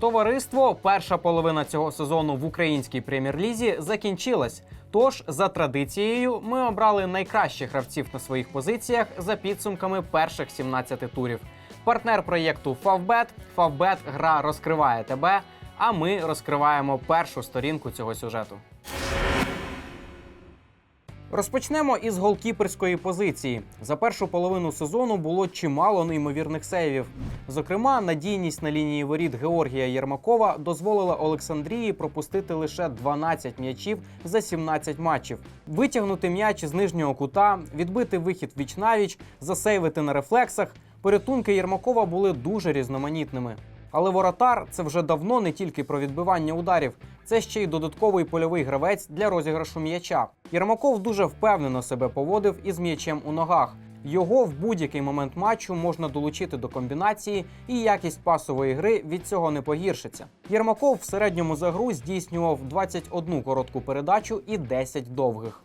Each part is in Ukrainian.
Товариство, перша половина цього сезону в українській прем'єр-лізі закінчилась. Тож, за традицією, ми обрали найкращих гравців на своїх позиціях за підсумками перших 17 турів. Партнер проєкту Favbet. Favbet – гра розкриває тебе. А ми розкриваємо першу сторінку цього сюжету. Розпочнемо із голкіперської позиції. За першу половину сезону було чимало неймовірних сейвів. Зокрема, надійність на лінії воріт Георгія Єрмакова дозволила Олександрії пропустити лише 12 м'ячів за 17 матчів, витягнути м'яч з нижнього кута, відбити вихід віч-навіч, засейвити на рефлексах. Порятунки Єрмакова були дуже різноманітними. Але воротар це вже давно не тільки про відбивання ударів, це ще й додатковий польовий гравець для розіграшу м'яча. Єрмаков дуже впевнено себе поводив із м'ячем у ногах. Його в будь-який момент матчу можна долучити до комбінації, і якість пасової гри від цього не погіршиться. Єрмаков в середньому за гру здійснював 21 коротку передачу і 10 довгих.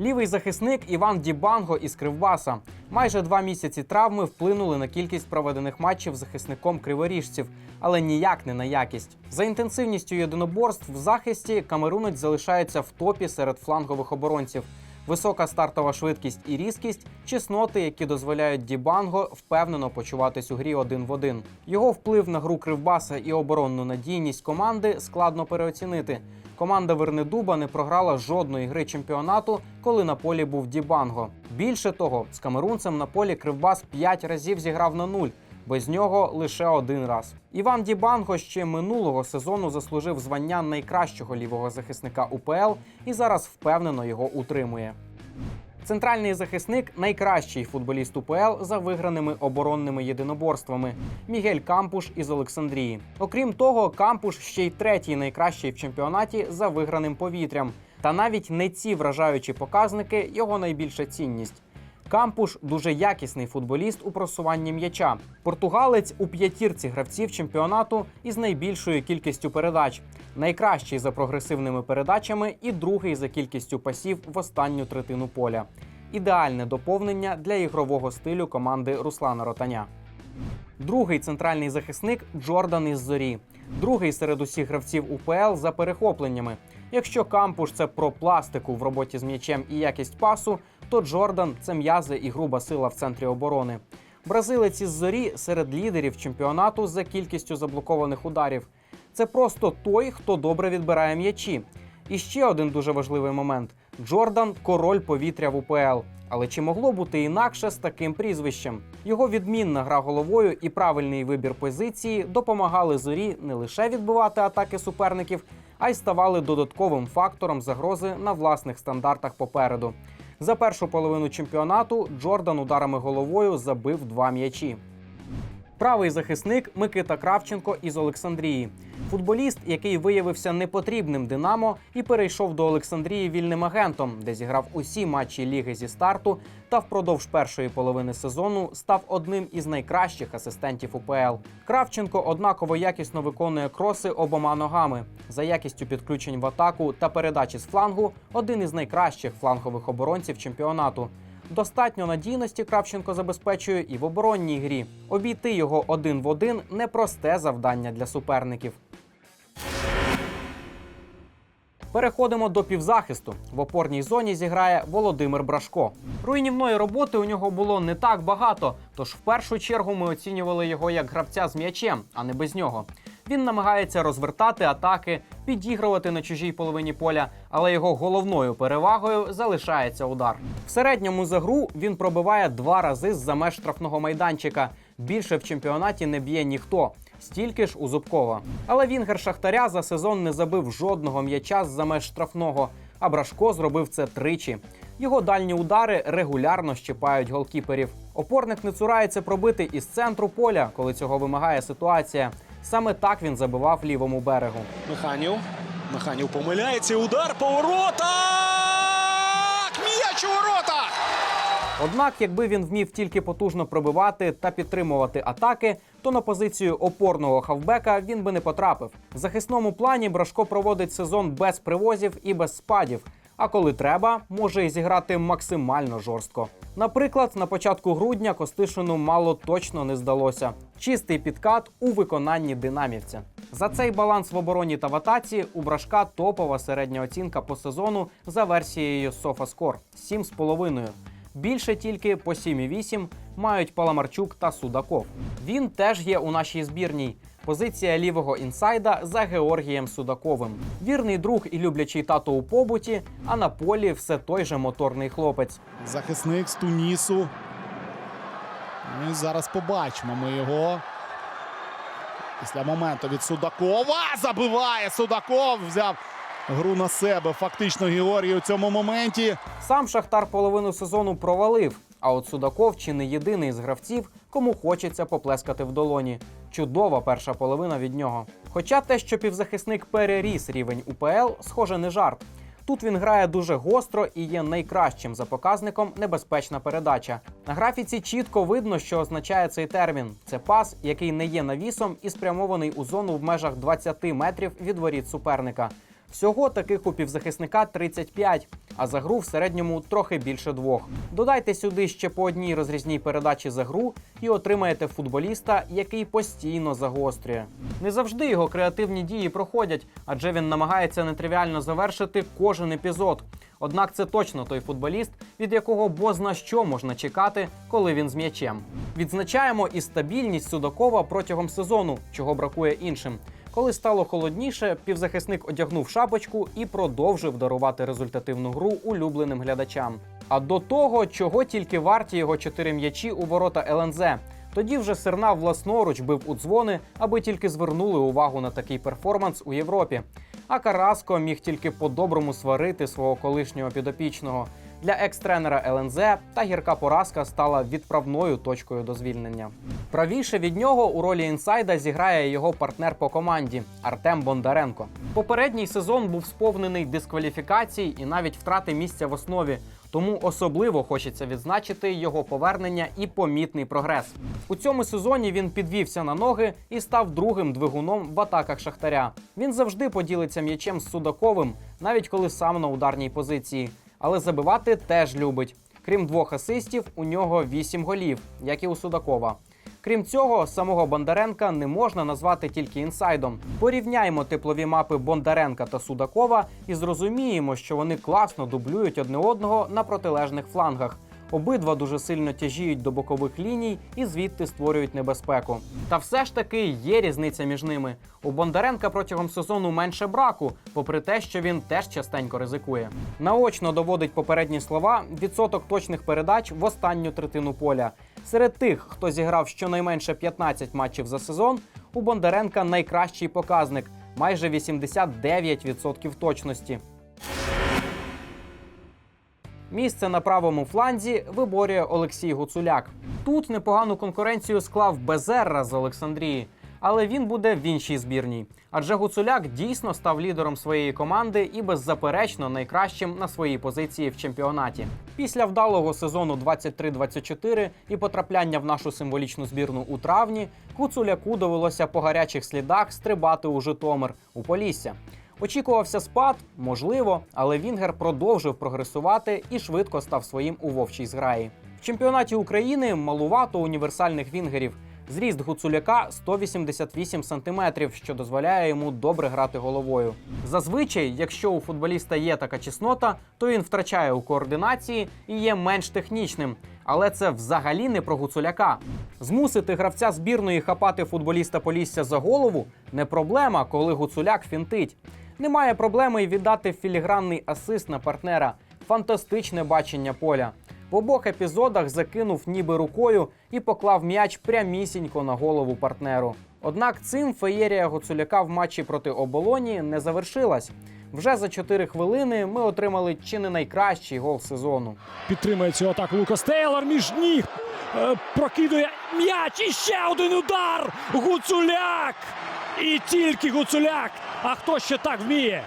Лівий захисник Іван Дібанго із Кривбаса. Майже два місяці травми вплинули на кількість проведених матчів захисником криворіжців, але ніяк не на якість. За інтенсивністю єдиноборств в захисті камерунець залишається в топі серед флангових оборонців. Висока стартова швидкість і різкість чесноти, які дозволяють Дібанго впевнено почуватись у грі один в один. Його вплив на гру Кривбаса і оборонну надійність команди складно переоцінити. Команда Вернедуба не програла жодної гри чемпіонату, коли на полі був Дібанго. Більше того, з камерунцем на полі Кривбас 5 разів зіграв на нуль. Без нього лише один раз. Іван Дібанго ще минулого сезону заслужив звання найкращого лівого захисника УПЛ і зараз впевнено його утримує. Центральний захисник найкращий футболіст УПЛ за виграними оборонними єдиноборствами Мігель Кампуш із Олександрії. Окрім того, Кампуш ще й третій найкращий в чемпіонаті за виграним повітрям. Та навіть не ці вражаючі показники його найбільша цінність. Кампуш дуже якісний футболіст у просуванні м'яча. Португалець у п'ятірці гравців чемпіонату із найбільшою кількістю передач, найкращий за прогресивними передачами і другий за кількістю пасів в останню третину поля. Ідеальне доповнення для ігрового стилю команди Руслана Ротаня. Другий центральний захисник Джордан із зорі. Другий серед усіх гравців УПЛ за перехопленнями. Якщо кампуш це про пластику в роботі з м'ячем і якість пасу, то Джордан це м'язи і груба сила в центрі оборони. Бразилець із зорі серед лідерів чемпіонату за кількістю заблокованих ударів. Це просто той, хто добре відбирає м'ячі. І ще один дуже важливий момент: Джордан король повітря в УПЛ. Але чи могло бути інакше з таким прізвищем? Його відмінна гра головою і правильний вибір позиції допомагали зорі не лише відбивати атаки суперників, а й ставали додатковим фактором загрози на власних стандартах попереду. За першу половину чемпіонату Джордан ударами головою забив два м'ячі. Правий захисник Микита Кравченко із Олександрії. Футболіст, який виявився непотрібним Динамо і перейшов до Олександрії вільним агентом, де зіграв усі матчі ліги зі старту та впродовж першої половини сезону став одним із найкращих асистентів УПЛ. Кравченко однаково якісно виконує кроси обома ногами. За якістю підключень в атаку та передачі з флангу один із найкращих флангових оборонців чемпіонату. Достатньо надійності Кравченко забезпечує і в оборонній грі. Обійти його один в один непросте завдання для суперників. Переходимо до півзахисту. В опорній зоні зіграє Володимир Брашко. Руйнівної роботи у нього було не так багато, тож в першу чергу ми оцінювали його як гравця з м'ячем, а не без нього. Він намагається розвертати атаки, підігрувати на чужій половині поля, але його головною перевагою залишається удар. В середньому за гру він пробиває два рази з-за меж штрафного майданчика. Більше в чемпіонаті не б'є ніхто. Стільки ж у Зубкова. Але Вінгер Шахтаря за сезон не забив жодного м'яча з-за меж штрафного, а Брашко зробив це тричі. Його дальні удари регулярно щипають голкіперів. Опорник не цурається пробити із центру поля, коли цього вимагає ситуація. Саме так він забивав лівому берегу. Механів. Механів помиляється. Удар по воротах! М'яч у воротах! Однак, якби він вмів тільки потужно пробивати та підтримувати атаки, то на позицію опорного хавбека він би не потрапив. В захисному плані Брашко проводить сезон без привозів і без спадів. А коли треба, може і зіграти максимально жорстко. Наприклад, на початку грудня Костишину мало точно не здалося. Чистий підкат у виконанні динамівця. За цей баланс в обороні та в атаці у Брашка топова середня оцінка по сезону за версією SofaScore – 7,5. Більше тільки по 7,8 мають Паламарчук та Судаков. Він теж є у нашій збірній. Позиція лівого інсайда за Георгієм Судаковим. Вірний друг і люблячий тато у побуті, а на полі все той же моторний хлопець. Захисник з Тунісу. Ну і зараз побачимо ми його. Після моменту від Судакова забиває Судаков. Взяв гру на себе. Фактично Георгій у цьому моменті. Сам Шахтар половину сезону провалив. А от Судаков чи не єдиний з гравців, кому хочеться поплескати в долоні. Чудова перша половина від нього. Хоча те, що півзахисник переріс рівень УПЛ, схоже, не жарт. Тут він грає дуже гостро і є найкращим за показником небезпечна передача. На графіці чітко видно, що означає цей термін. Це пас, який не є навісом і спрямований у зону в межах 20 метрів від воріт суперника. Всього таких у півзахисника 35, а за гру в середньому трохи більше двох. Додайте сюди ще по одній розрізній передачі за гру і отримаєте футболіста, який постійно загострює. Не завжди його креативні дії проходять, адже він намагається нетривіально завершити кожен епізод. Однак це точно той футболіст, від якого бозна що можна чекати, коли він з м'ячем. Відзначаємо і стабільність Судакова протягом сезону, чого бракує іншим. Коли стало холодніше, півзахисник одягнув шапочку і продовжив дарувати результативну гру улюбленим глядачам. А до того, чого тільки варті його чотири м'ячі у ворота ЛНЗ. Тоді вже Серна власноруч бив у дзвони, аби тільки звернули увагу на такий перформанс у Європі. А Караско міг тільки по-доброму сварити свого колишнього підопічного. Для екс-тренера ЛНЗ та гірка поразка стала відправною точкою до звільнення. Правіше від нього у ролі інсайда зіграє його партнер по команді Артем Бондаренко. Попередній сезон був сповнений дискваліфікацій і навіть втрати місця в основі. Тому особливо хочеться відзначити його повернення і помітний прогрес. У цьому сезоні він підвівся на ноги і став другим двигуном в атаках Шахтаря. Він завжди поділиться м'ячем з Судаковим, навіть коли сам на ударній позиції. Але забивати теж любить. Крім двох асистів, у нього вісім голів, як і у Судакова. Крім цього, самого Бондаренка не можна назвати тільки інсайдом. Порівняємо теплові мапи Бондаренка та Судакова і зрозуміємо, що вони класно дублюють одне одного на протилежних флангах. Обидва дуже сильно тяжіють до бокових ліній і звідти створюють небезпеку. Та все ж таки є різниця між ними. У Бондаренка протягом сезону менше браку, попри те, що він теж частенько ризикує. Наочно доводить попередні слова відсоток точних передач в останню третину поля. Серед тих, хто зіграв щонайменше 15 матчів за сезон, у Бондаренка найкращий показник майже 89% точності. Місце на правому фланзі виборює Олексій Гуцуляк. Тут непогану конкуренцію склав Безерра з Олександрії, але він буде в іншій збірній. Адже Гуцуляк дійсно став лідером своєї команди і беззаперечно найкращим на своїй позиції в чемпіонаті. Після вдалого сезону 23-24 і потрапляння в нашу символічну збірну у травні Гуцуляку довелося по гарячих слідах стрибати у Житомир у Полісся. Очікувався спад, можливо, але Вінгер продовжив прогресувати і швидко став своїм у вовчій зграї. В чемпіонаті України малувато універсальних вінгерів. Зріст Гуцуляка 188 сантиметрів, що дозволяє йому добре грати головою. Зазвичай, якщо у футболіста є така чеснота, то він втрачає у координації і є менш технічним. Але це взагалі не про Гуцуляка. Змусити гравця збірної хапати футболіста Полісся за голову не проблема, коли Гуцуляк фінтить. Немає проблеми віддати філігранний асист на партнера. Фантастичне бачення поля. В обох епізодах закинув ніби рукою і поклав м'яч прямісінько на голову партнеру. Однак цим феєрія Гуцуляка в матчі проти оболоні не завершилась. Вже за 4 хвилини ми отримали чи не найкращий гол сезону. Підтримує цю атаку Лукас Тейлор між ніг. Е, прокидує м'яч. І ще один удар. Гуцуляк. І тільки Гуцуляк. А хто ще так вміє?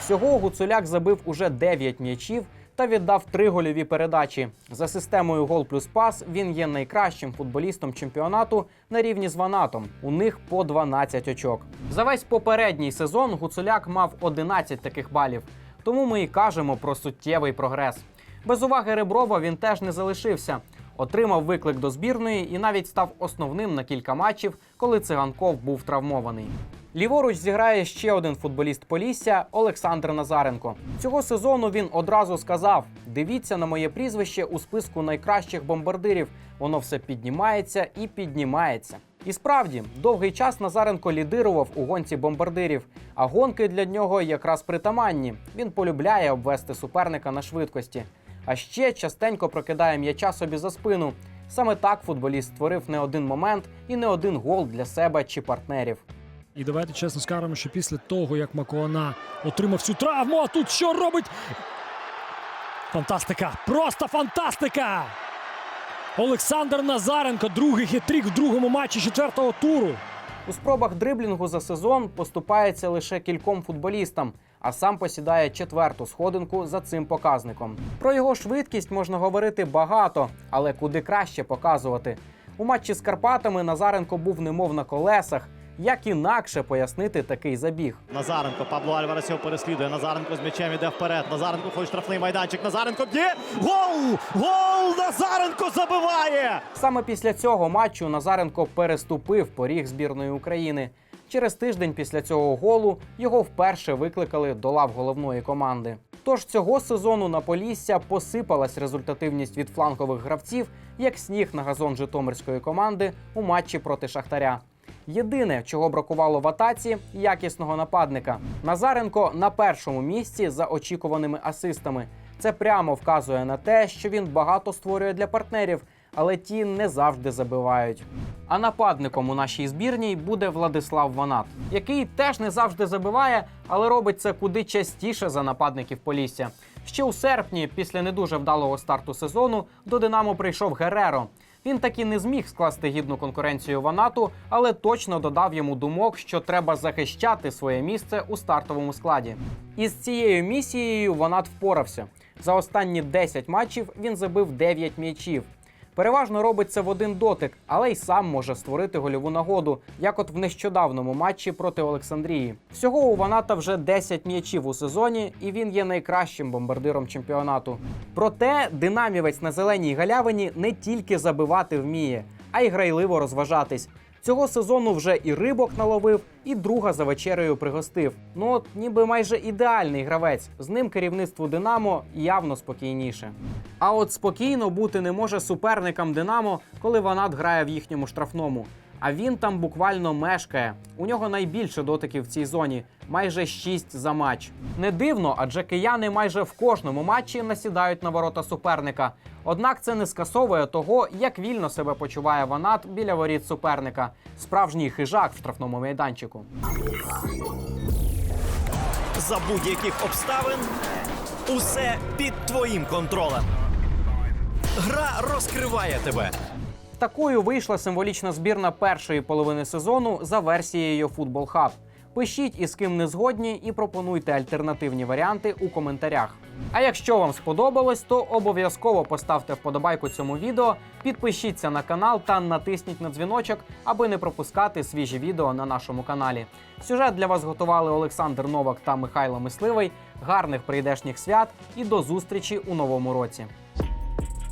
Всього Гуцуляк забив уже 9 м'ячів та віддав три гольові передачі. За системою гол плюс пас він є найкращим футболістом чемпіонату на рівні з Ванатом. У них по 12 очок. За весь попередній сезон Гуцуляк мав 11 таких балів. Тому ми і кажемо про суттєвий прогрес. Без уваги Реброва він теж не залишився. Отримав виклик до збірної і навіть став основним на кілька матчів, коли циганков був травмований. Ліворуч зіграє ще один футболіст Полісся Олександр Назаренко. Цього сезону він одразу сказав: дивіться на моє прізвище у списку найкращих бомбардирів. Воно все піднімається і піднімається. І справді, довгий час Назаренко лідирував у гонці бомбардирів, а гонки для нього якраз притаманні. Він полюбляє обвести суперника на швидкості. А ще частенько прокидає м'яча собі за спину. Саме так футболіст створив не один момент і не один гол для себе чи партнерів. І давайте чесно скажемо, що після того, як Макоана отримав цю травму, а тут що робить? Фантастика! Просто фантастика! Олександр Назаренко, другий хитрик в другому матчі четвертого туру. У спробах дриблінгу за сезон поступається лише кільком футболістам, а сам посідає четверту сходинку за цим показником. Про його швидкість можна говорити багато, але куди краще показувати. У матчі з Карпатами Назаренко був немов на колесах. Як інакше пояснити такий забіг? Назаренко, Пабло Альварес його переслідує. Назаренко з м'ячем іде вперед. Назаренко ходить штрафний майданчик. Назаренко б'є. Гол! Гол! Назаренко забиває! Саме після цього матчу Назаренко переступив поріг збірної України. Через тиждень після цього голу його вперше викликали до лав головної команди. Тож цього сезону на Полісся посипалась результативність від флангових гравців, як сніг на газон Житомирської команди у матчі проти Шахтаря. Єдине, чого бракувало в атаці якісного нападника. Назаренко на першому місці за очікуваними асистами. Це прямо вказує на те, що він багато створює для партнерів, але ті не завжди забивають. А нападником у нашій збірній буде Владислав Ванат, який теж не завжди забиває, але робить це куди частіше за нападників Полісся. Ще у серпні, після не дуже вдалого старту сезону, до Динамо прийшов Гереро. Він таки не зміг скласти гідну конкуренцію Ванату, але точно додав йому думок, що треба захищати своє місце у стартовому складі. Із цією місією Ванат впорався. За останні 10 матчів він забив 9 м'ячів. Переважно робить це в один дотик, але й сам може створити гольову нагоду, як от в нещодавному матчі проти Олександрії. Всього у Ваната вже 10 м'ячів у сезоні, і він є найкращим бомбардиром чемпіонату. Проте динамівець на зеленій галявині не тільки забивати вміє, а й грайливо розважатись. Цього сезону вже і рибок наловив, і друга за вечерею пригостив. Ну от ніби майже ідеальний гравець. З ним керівництву Динамо явно спокійніше. А от спокійно бути не може суперникам Динамо, коли Ванат грає в їхньому штрафному. А він там буквально мешкає. У нього найбільше дотиків в цій зоні майже 6 за матч. Не дивно, адже кияни майже в кожному матчі насідають на ворота суперника. Однак це не скасовує того, як вільно себе почуває Ванат біля воріт суперника. Справжній хижак в штрафному майданчику. за будь-яких обставин усе під твоїм контролем. Гра розкриває тебе. Такою вийшла символічна збірна першої половини сезону за версією Football Hub. Пишіть із ким не згодні і пропонуйте альтернативні варіанти у коментарях. А якщо вам сподобалось, то обов'язково поставте вподобайку цьому відео, підпишіться на канал та натисніть на дзвіночок, аби не пропускати свіжі відео на нашому каналі. Сюжет для вас готували Олександр Новак та Михайло Мисливий. Гарних прийдешніх свят і до зустрічі у новому році.